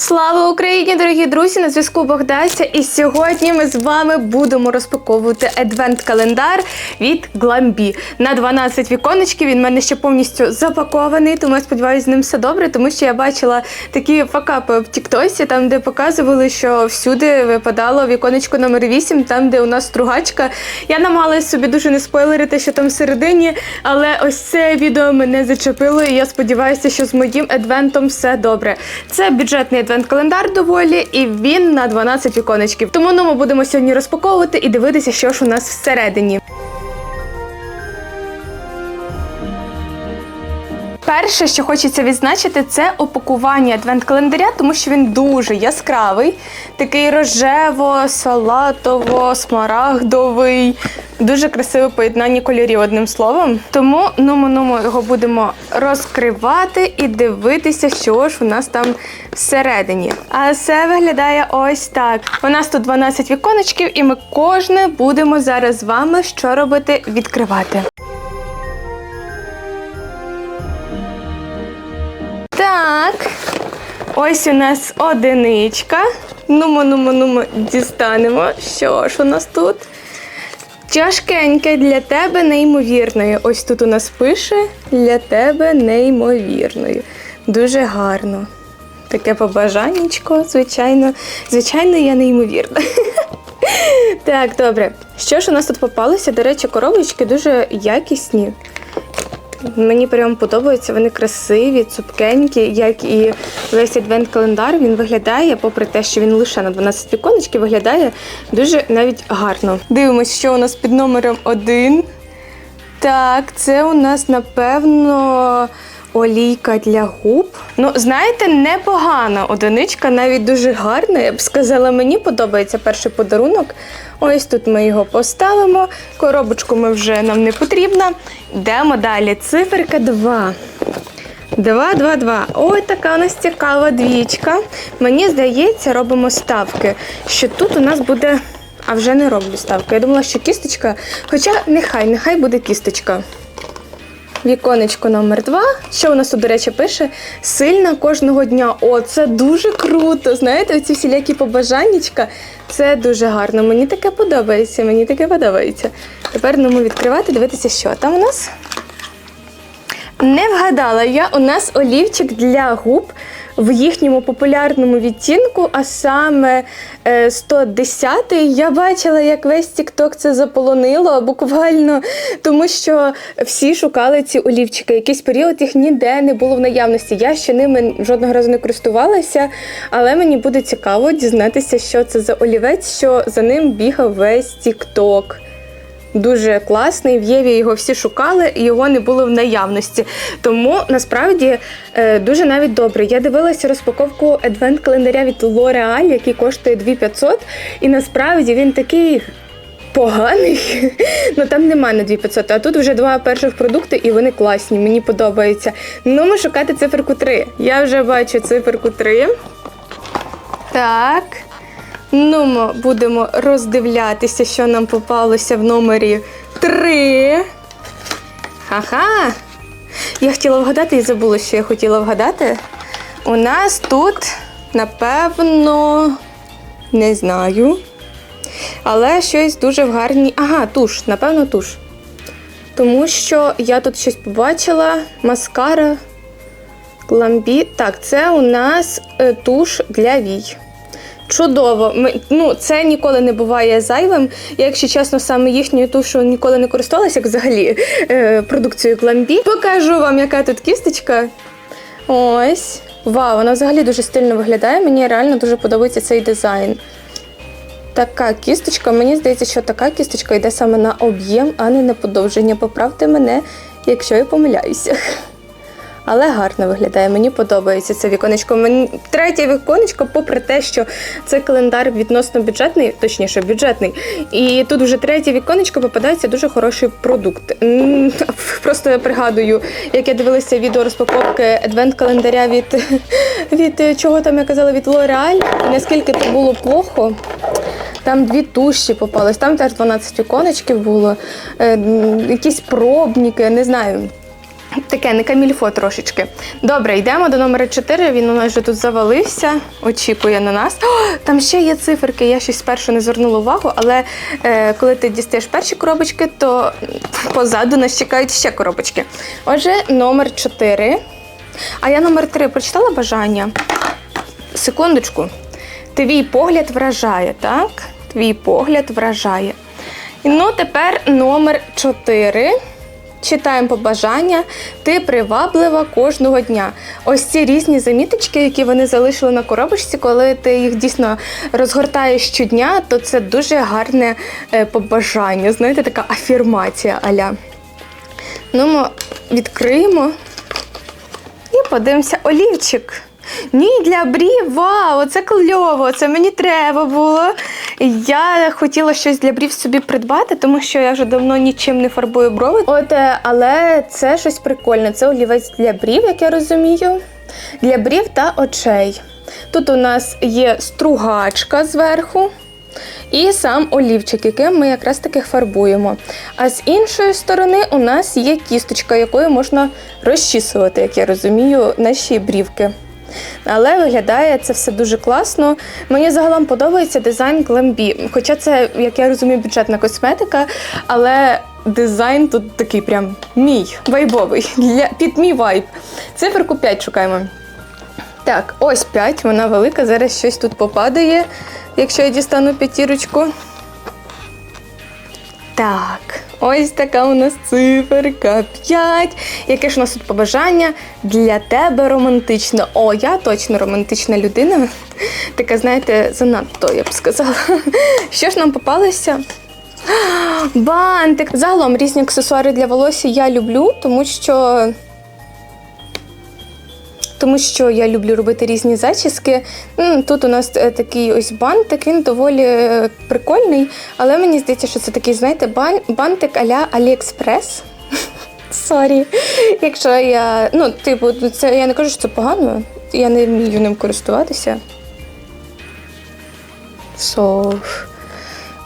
Слава Україні, дорогі друзі! На зв'язку Богдася. І сьогодні ми з вами будемо розпаковувати адвент-календар від Glambi. На 12 віконечків. Він в мене ще повністю запакований, тому я сподіваюся, з ним все добре, тому що я бачила такі факапи в Тіктосі, там, де показували, що всюди випадало віконечко номер 8, там, де у нас стругачка. Я намагалась собі дуже не спойлерити, що там всередині, але ось це відео мене зачепило, і я сподіваюся, що з моїм адвентом все добре. Це бюджетний адвент-календар доволі, і він на 12 віконечків. Тому ну, ми будемо сьогодні розпаковувати і дивитися, що ж у нас всередині. Перше, що хочеться відзначити, це опакування адвент-календаря, тому що він дуже яскравий, такий рожево, салатово, смарагдовий. Дуже красиве поєднання кольорів, одним словом. Тому ну, ну, його будемо розкривати і дивитися, що ж у нас там всередині. А це виглядає ось так. У нас тут 12 віконечків, і ми кожне будемо зараз з вами що робити? Відкривати. Так, ось у нас одиничка. Нумо, нумо, нумо, дістанемо. Що ж у нас тут? Тяжкеньке для тебе неймовірною. Ось тут у нас пише для тебе неймовірною. Дуже гарно. Таке побажаннячко, звичайно. Звичайно, я неймовірна. Так, добре. Що ж у нас тут попалося? До речі, коробочки дуже якісні. Мені прям подобаються, вони красиві, цупкенькі, як і весь адвент-календар. Він виглядає, попри те, що він лише на 12 віконечки, виглядає дуже навіть гарно. Дивимось, що у нас під номером 1. Так, це у нас, напевно, олійка для губ. Ну, знаєте, непогана одиничка, навіть дуже гарна. Я б сказала, мені подобається перший подарунок. Ось тут ми його поставимо. Коробочку ми вже нам не потрібна. Йдемо далі. Циферка 2. 2, 2, 2. Ой, така у нас цікава двічка. Мені здається, робимо ставки, що тут у нас буде. А вже не роблю ставки. Я думала, що кісточка. Хоча нехай, нехай буде кісточка. Віконечко номер 2 Що у нас тут, до речі, пише? Сильна кожного дня. О, це дуже круто. Знаєте, ці всілякі побажаннячка. Це дуже гарно. Мені таке подобається. Мені таке подобається. Тепер нам відкривати, дивитися, що там у нас. Не вгадала я, у нас олівчик для губ в їхньому популярному відтінку, а саме е, 110 Я бачила, як весь TikTok це заполонило буквально, тому що всі шукали ці олівчики. Якийсь період їх ніде не було в наявності. Я ще ними жодного разу не користувалася, але мені буде цікаво дізнатися, що це за олівець, що за ним бігав весь TikTok. Дуже класний, в Єві його всі шукали, і його не було в наявності. Тому насправді е, дуже навіть добре. Я дивилася розпаковку адвент-календаря від L'Oreal, який коштує 2500, і насправді він такий. Поганий, ну там нема на 2500, а тут вже два перших продукти, і вони класні, мені подобається. Ну, ми шукати циферку 3. Я вже бачу циферку 3. Так. Ну, ми будемо роздивлятися, що нам попалося в номері 3. Ха-ха. Я хотіла вгадати і забула, що я хотіла вгадати. У нас тут, напевно, не знаю. Але щось дуже в гарній. Ага, туш, напевно, туш. Тому що я тут щось побачила. Маскара. Ламбі. Так, це у нас е, туш для вій. Чудово. Ми, ну, це ніколи не буває зайвим. Я, якщо чесно, саме їхньою тушу ніколи не користувалася, як взагалі е, продукцією Glambi. Покажу вам, яка тут кісточка. Ось. Вау, вона взагалі дуже стильно виглядає. Мені реально дуже подобається цей дизайн. Така кісточка, мені здається, що така кісточка йде саме на об'єм, а не на подовження. Поправте мене, якщо я помиляюся. Але гарно виглядає, мені подобається це віконечко. Мені третє віконечко, попри те, що це календар відносно бюджетний, точніше бюджетний. І тут вже третє віконечко попадається дуже хороший продукт. Просто я пригадую, як я дивилася відео розпаковки адвент-календаря від, від чого там я казала, від L'Oreal, наскільки це було плохо. Там дві туші попались, там теж 12 віконечків було, е, якісь пробники, не знаю. Таке не камільфо трошечки. Добре, йдемо до номера 4. Він у нас вже тут завалився, очікує на нас. О, там ще є циферки. Я щось спершу не звернула увагу, але е, коли ти дістаєш перші коробочки, то позаду нас чекають ще коробочки. Отже, номер 4. А я номер 3 прочитала бажання. Секундочку. Твій погляд вражає, так? Твій погляд вражає. Ну, тепер номер 4. Читаємо побажання. Ти приваблива кожного дня. Ось ці різні заміточки, які вони залишили на коробочці, коли ти їх дійсно розгортаєш щодня, то це дуже гарне е, побажання. Знаєте, така афірмація аля. Ну, ми відкриємо і подивимося олівчик. Ні, для брів, вау, це кльово, це мені треба було. Я хотіла щось для брів собі придбати, тому що я вже давно нічим не фарбую брови. От, е, але це щось прикольне. Це олівець для брів, як я розумію. Для брів та очей. Тут у нас є стругачка зверху. І сам олівчик, яким ми якраз таки фарбуємо. А з іншої сторони у нас є кісточка, якою можна розчісувати, як я розумію, наші брівки. Але виглядає це все дуже класно. Мені загалом подобається дизайн Glambi. Хоча це, як я розумію, бюджетна косметика, але дизайн тут такий прям мій вайбовий під мій вайб. Циферку 5 шукаємо. Так, ось 5, вона велика. Зараз щось тут попадає, якщо я дістану п'ятірочку. Так, ось така у нас циферка 5. Яке ж у нас тут побажання для тебе романтичне? О, я точно романтична людина. Така, знаєте, занадто, я б сказала. Що ж нам попалося? Бантик. Загалом різні аксесуари для волосся я люблю, тому що. Тому що я люблю робити різні зачіски. Тут у нас е, такий ось бантик, він доволі е, прикольний, але мені здається, що це такий, знаєте, бантик а-ля Аліекспрес. Сорі. Якщо я. Ну, типу, це я не кажу, що це погано. Я не вмію ним користуватися. So,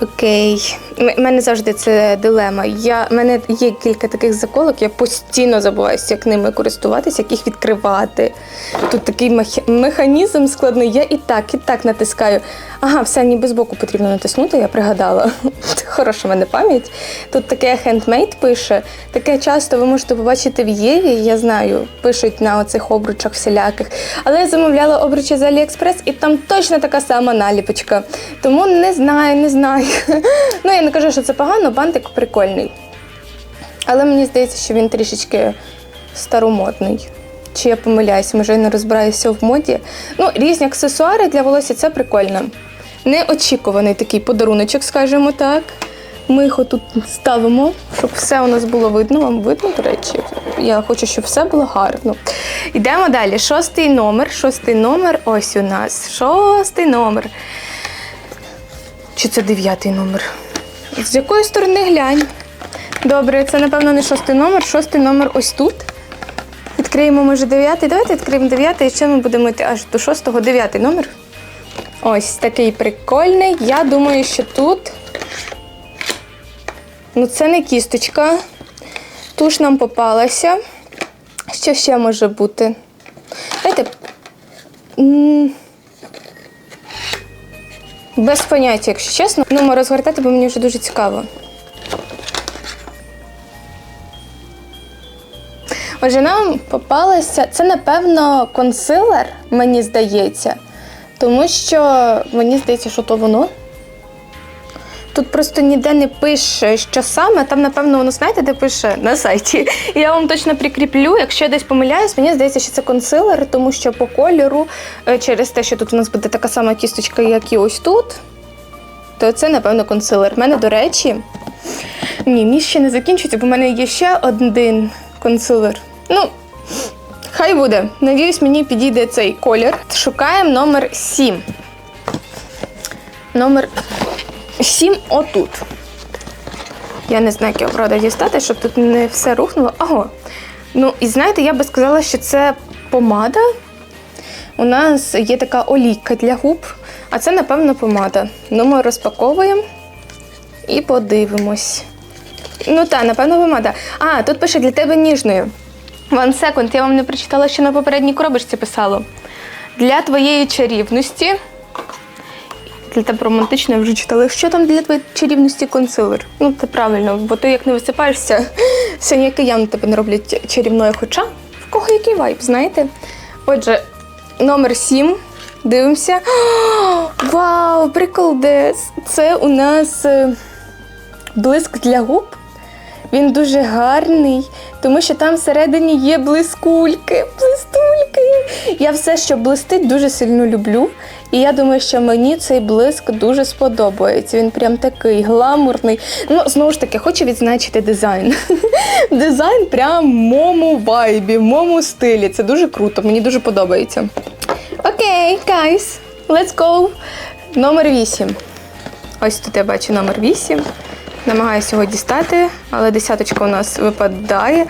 Окей. У мене завжди це дилема. Я, в мене є кілька таких заколок, я постійно забуваюся, як ними користуватися, як їх відкривати. Тут такий мех- механізм складний. Я і так, і так натискаю. Ага, все, ніби збоку потрібно натиснути, я пригадала. Хороша в мене пам'ять. Тут таке хендмейд пише. Таке часто ви можете побачити в Єві, я знаю, пишуть на оцих обручах всіляких. Але я замовляла обручі з Аліекспрес, і там точно така сама наліпочка. Тому не знаю, не знаю. Ну, я не кажу, що це погано, бантик прикольний. Але мені здається, що він трішечки старомодний. Чи я помиляюся, може я не розбираюся в моді. Ну, різні аксесуари для волосся це прикольно. Неочікуваний такий подаруночок, скажімо так. Ми його тут ставимо, щоб все у нас було видно. Вам видно, до речі. Я хочу, щоб все було гарно. Йдемо далі. Шостий номер. Шостий номер. Ось у нас. Шостий номер. Чи це дев'ятий номер? З якої сторони глянь? Добре, це, напевно, не шостий номер. Шостий номер ось тут. Відкриємо, може, дев'ятий. Давайте відкриємо дев'ятий, і ще ми будемо йти аж до шостого, дев'ятий номер. Ось такий прикольний. Я думаю, що тут. Ну, це не кісточка. Туш нам попалася. Що ще може бути? Давайте. Без поняття, якщо чесно. Ну, розгортати, бо мені вже дуже цікаво. Отже, нам попалося. Це, напевно, консилер, мені здається. Тому що мені здається, що то воно. Тут просто ніде не пише, що саме. Там, напевно, воно знаєте, де пише на сайті. Я вам точно прикріплю. Якщо я десь помиляюсь, мені здається, що це консилер, тому що по кольору, е, через те, що тут у нас буде така сама кісточка, як і ось тут, то це, напевно, консилер. У мене, до речі, ні, мій ще не закінчується, бо в мене є ще один консилер. Ну, хай буде. Надіюсь, мені підійде цей колір. Шукаємо номер 7. Номер 7 отут. Я не знаю, як його правда дістати, щоб тут не все рухнуло. Ого. Ну, і знаєте, я би сказала, що це помада. У нас є така олійка для губ, а це, напевно, помада. Ну, ми розпаковуємо і подивимось. Ну так, напевно, помада. А, тут пише для тебе ніжною. One second, я вам не прочитала, що на попередній коробочці писало. Для твоєї чарівності. Для тебе романтично вже читала. Що там для твоєї чарівності консилер? Ну, це правильно, бо ти як не висипаєшся, синяки явно тебе не роблять чарівною. Хоча в кого який вайб, знаєте? Отже, номер 7. Дивимося. Вау, приколдес! Це у нас е, блиск для губ. Він дуже гарний, тому що там всередині є блискульки. Блистульки. Я все, що блистить, дуже сильно люблю. І я думаю, що мені цей блиск дуже сподобається. Він прям такий гламурний. Ну, знову ж таки, хочу відзначити дизайн. дизайн прям в моєму вайбі, в моєму стилі. Це дуже круто, мені дуже подобається. Окей, guys, let's go. Номер 8. Ось тут я бачу номер 8. Намагаюся його дістати, але десяточка у нас випадає.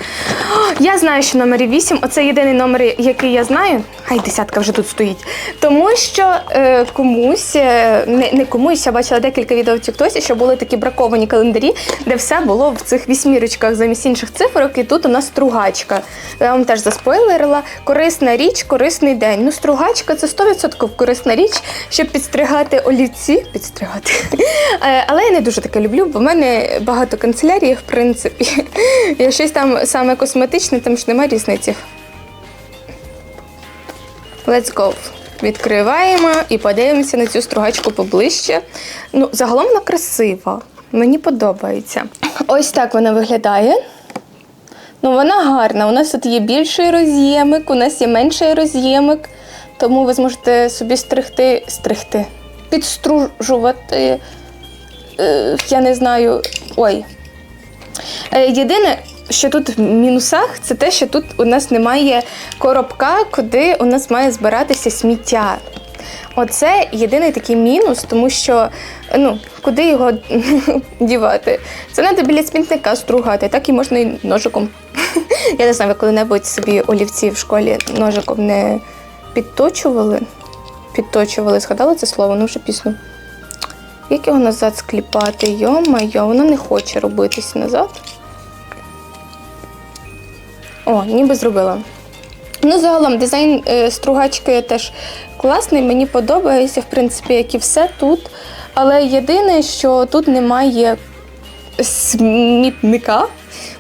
О, Я знаю, що номер 8 оце єдиний номер, який я знаю. Хай десятка вже тут стоїть. Тому що е, комусь, е, не, не комусь, я бачила декілька відео в Тіктосі, що були такі браковані календарі, де все було в цих вісьмірочках замість інших цифрок, і тут у нас стругачка. Я вам теж заспойлерила. Корисна річ, корисний день. Ну, стругачка це 100% корисна річ, щоб підстригати олівці. Підстригати. Е, Але я не дуже таке люблю, бо в мене багато канцелярії, в принципі. Я щось там саме косметичне, там ж немає різниці. Let's go. Відкриваємо і подивимося на цю стругачку поближче. Ну, загалом вона красива. Мені подобається. Ось так вона виглядає. Ну, вона гарна. У нас тут є більший роз'ємик, у нас є менший роз'ємик. Тому ви зможете собі стригти, стригти, підстружувати. Е, я не знаю. Ой. Е, Єдине, що тут в мінусах, це те, що тут у нас немає коробка, куди у нас має збиратися сміття. Оце єдиний такий мінус, тому що ну, куди його дівати? Це треба біля смітника стругати, так і можна і ножиком. Я не знаю, ви коли-небудь собі олівці в школі ножиком не підточували. Підточували, згадали це слово, ну вже пісню. Як його назад скліпати? Йо-майо, воно не хоче робитись назад. О, ніби зробила. Ну, загалом, дизайн е, стругачки теж класний, мені подобається, в принципі, як і все тут. Але єдине, що тут немає смітника.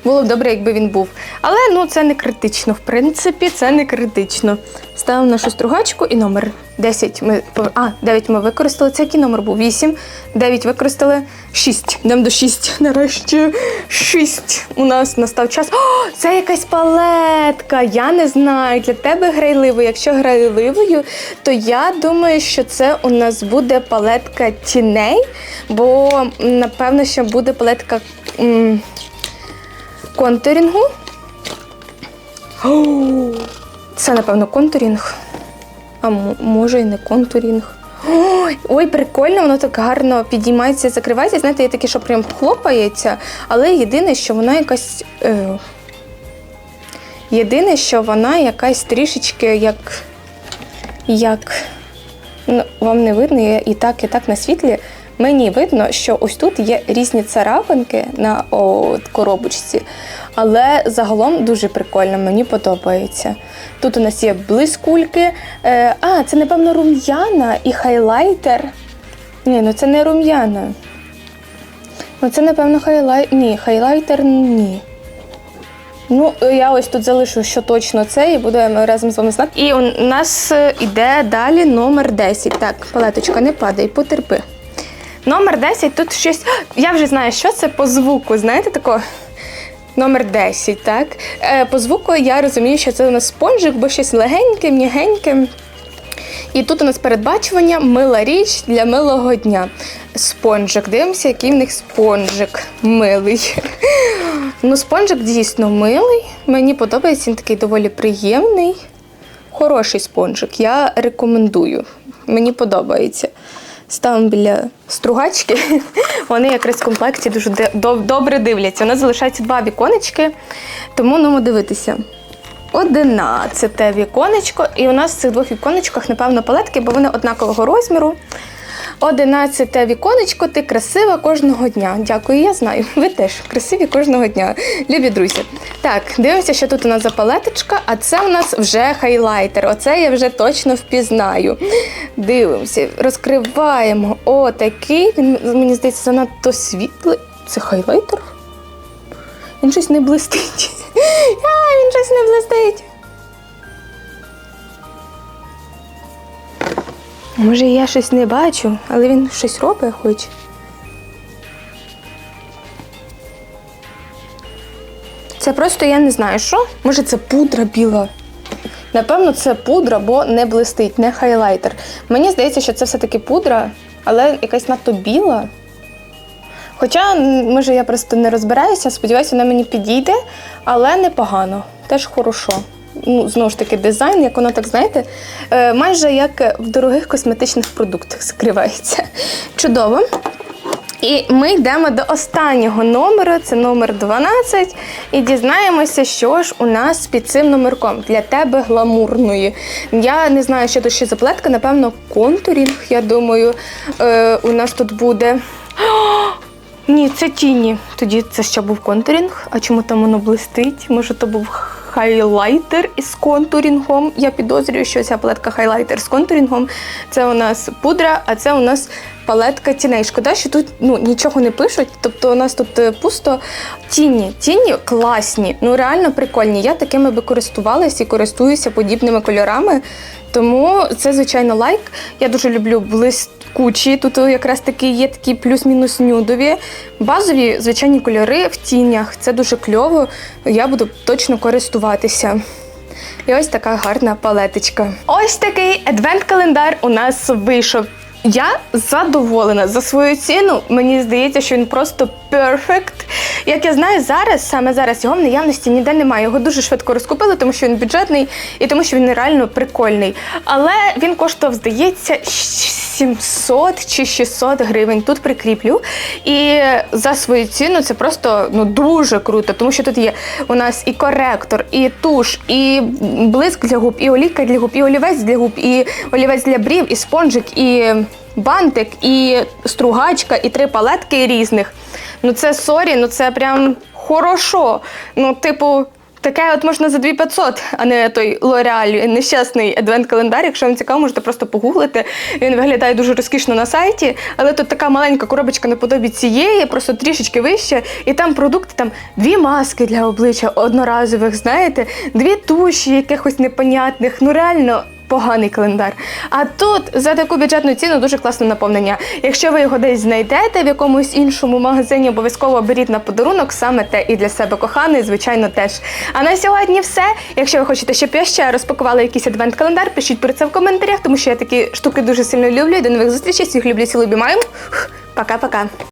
Було б добре, якби він був. Але ну, це не критично, в принципі, це не критично. Ставимо нашу стругачку і номер 10 ми а, 9 ми використали. Це який номер був? 8. 9 використали. 6. Йдемо до 6. Нарешті 6. У нас настав час. О, це якась палетка. Я не знаю. Для тебе грайливо. Якщо грайливою, то я думаю, що це у нас буде палетка тіней, бо напевно, що буде палетка. Контурінгу. Це, напевно, контурінг. А може і не контурінг. Ой, ой, прикольно, воно так гарно підіймається, закривається. Знаєте, є таке, що прям хлопається, але єдине, що вона якась. Е, єдине, що вона якась трішечки як. як. Ну, вам не видно, я і так, і так на світлі. Мені видно, що ось тут є різні царапинки на о, коробочці, але загалом дуже прикольно, мені подобається. Тут у нас є блискульки. Е, а, це, напевно, рум'яна і хайлайтер. Ні, ну це не рум'яна. Ну, це, напевно, хайлайтер. Ні, хайлайтер ні. Ну, я ось тут залишу, що точно це, і будемо разом з вами знати. І у нас е, іде далі номер 10. Так, палеточка, не падай, потерпи. Номер 10, тут щось. Я вже знаю, що це по звуку. Знаєте тако? Номер 10, так? Е, по звуку я розумію, що це у нас спонжик, бо щось легеньке, м'ягеньке. І тут у нас передбачування мила річ для милого дня. Спонжик. Дивимося, який в них спонжик милий. Ну, спонжик дійсно милий. Мені подобається, він такий доволі приємний. Хороший спонжик. Я рекомендую. Мені подобається. Ставимо біля стругачки. Вони якраз в комплекті дуже добре дивляться. У нас залишається два віконечки, тому ну дивитися. Одинадцяте віконечко, і у нас в цих двох віконечках, напевно, палетки, бо вони однакового розміру. Одинадцяте віконечко, ти красива кожного дня. Дякую, я знаю. Ви теж красиві кожного дня. Любі друзі. Так, дивимося, що тут у нас за палеточка, а це у нас вже хайлайтер. Оце я вже точно впізнаю. Дивимося, розкриваємо. О, такий. Він, мені здається, занадто світлий. Це хайлайтер? Він щось не блистить. А, він щось не блистить. Може, я щось не бачу, але він щось робить хоч. Це просто я не знаю, що. Може, це пудра біла. Напевно, це пудра, бо не блистить, не хайлайтер. Мені здається, що це все-таки пудра, але якась надто біла. Хоча, може, я просто не розбираюся, сподіваюся, вона мені підійде, але непогано, теж хорошо. Ну, знову ж таки, дизайн, як воно так, знаєте, е, майже як в дорогих косметичних продуктах скривається. Чудово. І ми йдемо до останнього номеру, це номер 12, і дізнаємося, що ж у нас під цим номерком для тебе гламурної. Я не знаю, що тут ще за плетка, напевно, контурінг, я думаю, е, у нас тут буде. Ні, це тіні. Тоді це ще був контурінг. А чому там воно блистить? Може, то був хайлайтер із контурінгом. Я підозрюю, що ця палетка хайлайтер з контурінгом. Це у нас пудра, а це у нас палетка тіней. Шкода, що тут ну, нічого не пишуть. Тобто у нас тут е, пусто тіні. Тіні класні, ну реально прикольні. Я такими би користувалась і користуюся подібними кольорами. Тому це, звичайно, лайк. Я дуже люблю блискучі. Тут якраз таки є такі плюс-мінус нюдові. Базові звичайні кольори в тінях. Це дуже кльово. Я буду точно користуватися. І ось така гарна палеточка. Ось такий адвент-календар у нас вийшов. Я задоволена за свою ціну. Мені здається, що він просто перфект. Як я знаю, зараз саме зараз його в наявності ніде немає. Його дуже швидко розкупили, тому що він бюджетний і тому, що він реально прикольний. Але він коштував, здається, 700 чи 600 гривень. Тут прикріплю. І за свою ціну це просто ну дуже круто, тому що тут є у нас і коректор, і туш, і блиск для губ, і олійка для губ, і олівець для губ, і олівець для брів, і спонжик, і бантик, і стругачка, і три палетки різних. Ну це сорі, ну це прям хорошо. Ну, типу. Таке от можна за 2500, а не той L'Oreal нещасний адвент-календар. Якщо вам цікаво, можете просто погуглити. Він виглядає дуже розкішно на сайті, але тут така маленька коробочка наподобі цієї, просто трішечки вище. І там продукти, там дві маски для обличчя одноразових, знаєте, дві туші якихось непонятних. Ну реально. Поганий календар. А тут за таку бюджетну ціну дуже класне наповнення. Якщо ви його десь знайдете в якомусь іншому магазині, обов'язково беріть на подарунок саме те і для себе коханий, звичайно, теж. А на сьогодні все. Якщо ви хочете, щоб я ще розпакувала якийсь адвент-календар, пишіть про це в коментарях, тому що я такі штуки дуже сильно люблю. До нових зустрічей. Всіх люблю, цілую, обіймаю. Пока-пока.